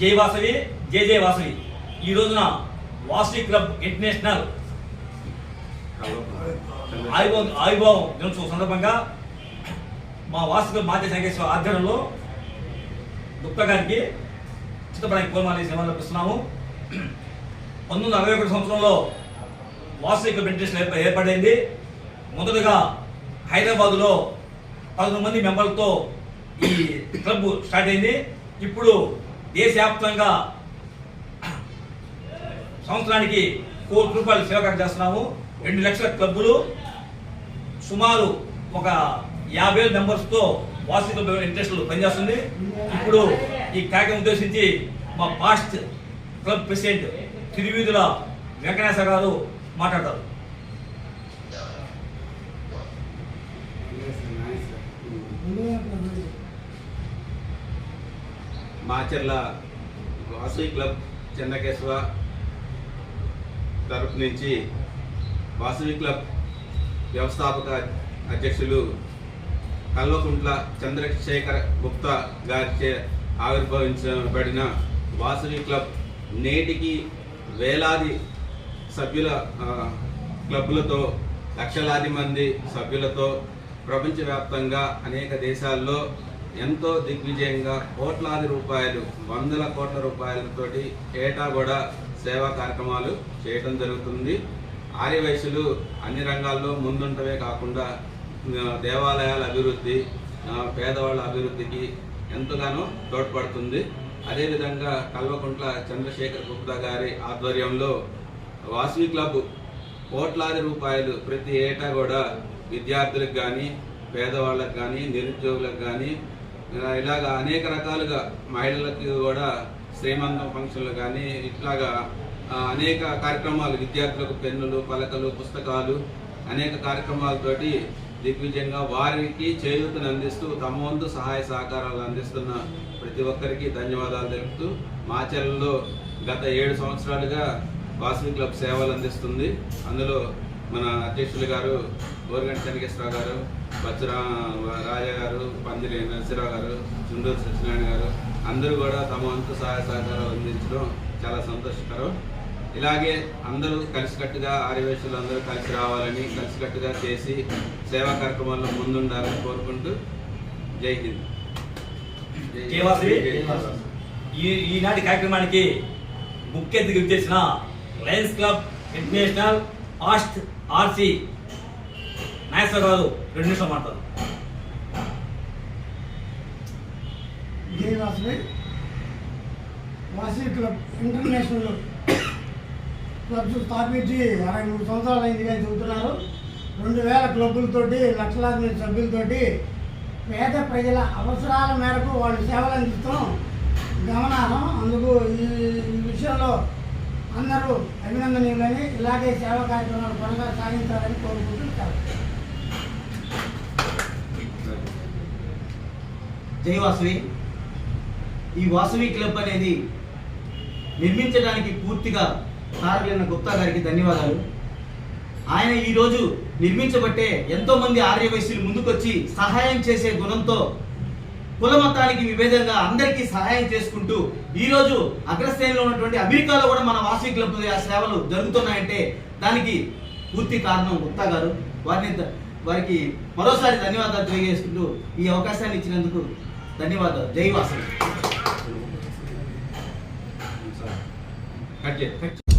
జై వాసవి జై జై వాసవి. ఈ రోజున వాసవి క్లబ్ ఇంటర్నేషనల్ ఆయుభవం ఆయుభవం దినోత్సవం సందర్భంగా మా వాసవి క్లబ్ మాధ్య సంఘేశ్వర ఆధ్వర్యంలో గుప్తా గారికి చిత్తపడానికి పూర్మాలి సేవలు అర్పిస్తున్నాము. పంతొమ్మిది వందల అరవై ఒకటి సంవత్సరంలో వాసవి క్లబ్ ఇంటర్నేషనల్ ఏర్పడింది మొదటగా హైదరాబాదులో పదకొండు మంది మెంబర్లతో ఈ క్లబ్ స్టార్ట్ అయింది. ఇప్పుడు దేశవ్యాప్తంగా సంవత్సరానికి కోటి రూపాయలు సేవకారం చేస్తున్నాము. రెండు లక్షల క్లబ్బులు సుమారు ఒక యాభై వేల మెంబర్స్తో వార్షిక ఇంట్రెస్ట్లు పనిచేస్తుంది. ఇప్పుడు ఈ కార్యక్రమం ఉద్దేశించి మా past club president Tiruveedhula Venkateswara గారు మాట్లాడతారు. మాచర్ల వాసవి క్లబ్ చెన్నకేశవ తరఫు నుంచి వాసవి క్లబ్ వ్యవస్థాపక అధ్యక్షులు కల్వకుంట్ల చంద్రశేఖర్ గుప్తా గారిచే ఆవిర్భవించబడిన వాసవి క్లబ్ నేటికి వేలాది సభ్యుల క్లబ్లతో లక్షలాది మంది సభ్యులతో ప్రపంచవ్యాప్తంగా అనేక దేశాల్లో ఎంతో దిగ్విజయంగా కోట్లాది రూపాయలు వందల కోట్ల రూపాయలతోటి ఏటా కూడా సేవా కార్యక్రమాలు చేయటం జరుగుతుంది. ఆర్యవైశ్యులు అన్ని రంగాల్లో ముందుంటవే కాకుండా దేవాలయాల అభివృద్ధి పేదవాళ్ళ అభివృద్ధికి ఎంతగానో తోడ్పడుతుంది. అదేవిధంగా కల్వకుంట్ల చంద్రశేఖర్ గుప్తా గారి ఆధ్వర్యంలో వాసవి క్లబ్ కోట్లాది రూపాయలు ప్రతి ఏటా కూడా విద్యార్థులకు కానీ పేదవాళ్ళకు కానీ నిరుద్యోగులకు కానీ ఇలాగ అనేక రకాలుగా మహిళలకు కూడా శ్రీమంతం ఫంక్షన్లు కానీ ఇట్లాగా అనేక కార్యక్రమాలు విద్యార్థులకు పెన్నులు పలకలు పుస్తకాలు అనేక కార్యక్రమాలతోటి దిగ్విజయంగా వారికి చేయూతను అందిస్తూ తమ వంతు సహాయ సహకారాలు అందిస్తున్న ప్రతి ఒక్కరికి ధన్యవాదాలు తెలుపుతూ మాచర్లలో గత ఏడు సంవత్సరాలుగా వాసవి క్లబ్ సేవలు అందిస్తుంది. అందులో మన అధ్యక్షులు గారు గోరగంట చెనకేశ్వరరావు గారు బచ్చరా రాజా గారు పందిరి నరసింహరావు గారు చుండూరు సత్యనారాయణ గారు అందరూ కూడా తమ వంతు సహాయ సహకారాలు అందించడం చాలా సంతోషకరం. ఇలాగే అందరూ కలిసికట్టుగా ఆర్యవేశులు అందరూ కలిసి రావాలని కలిసికట్టుగా చేసి సేవా కార్యక్రమాల్లో ముందుండాలని కోరుకుంటూ జై హింద్. ఈనాటి కార్యక్రమానికి ముఖ్య అతిథిగా చేసిన lions club international past RC Nageswara గారు రెండు నిమిషాలు మాట్లాడు జై వాసవి క్లబ్ ఇంటర్నేషనల్ క్లబ్స్ స్థాపించి అరవై మూడు సంవత్సరాలు అయిందిగా చెబుతున్నారు రెండు వేల క్లబ్బులతోటి లక్షలాది మంది సభ్యులతోటి పేద ప్రజల అవసరాల మేరకు వాళ్ళు సేవలు అందిస్తాం గమనార్హం. అందుకు ఈ విషయంలో అందరూ అభినందనీయులని ఇలాగే సేవా కార్యక్రమాలు త్వరగా సాగించాలని కోరుకుంటున్నారు జై వాసవి. ఈ వాసవి క్లబ్ అనేది నిర్మించడానికి పూర్తిగా కారకులైన గుప్తా గారికి ధన్యవాదాలు. ఆయన ఈరోజు నిర్మించబట్టే ఎంతోమంది ఆర్యవైశ్యులు ముందుకొచ్చి సహాయం చేసే గుణంతో కుల మతానికి విభేదంగా అందరికీ సహాయం చేసుకుంటూ ఈరోజు అగ్రశ్రేణిలో ఉన్నటువంటి అమెరికాలో కూడా మన వాసవి క్లబ్ సేవలు జరుగుతున్నాయంటే దానికి పూర్తి కారణం గుప్తా గారు. వారిని వారికి మరోసారి ధన్యవాదాలు తెలియజేసుకుంటూ ఈ అవకాశాన్ని ఇచ్చినందుకు ధన్యవాదాలు. జై వాసవి. కట్ చేయి.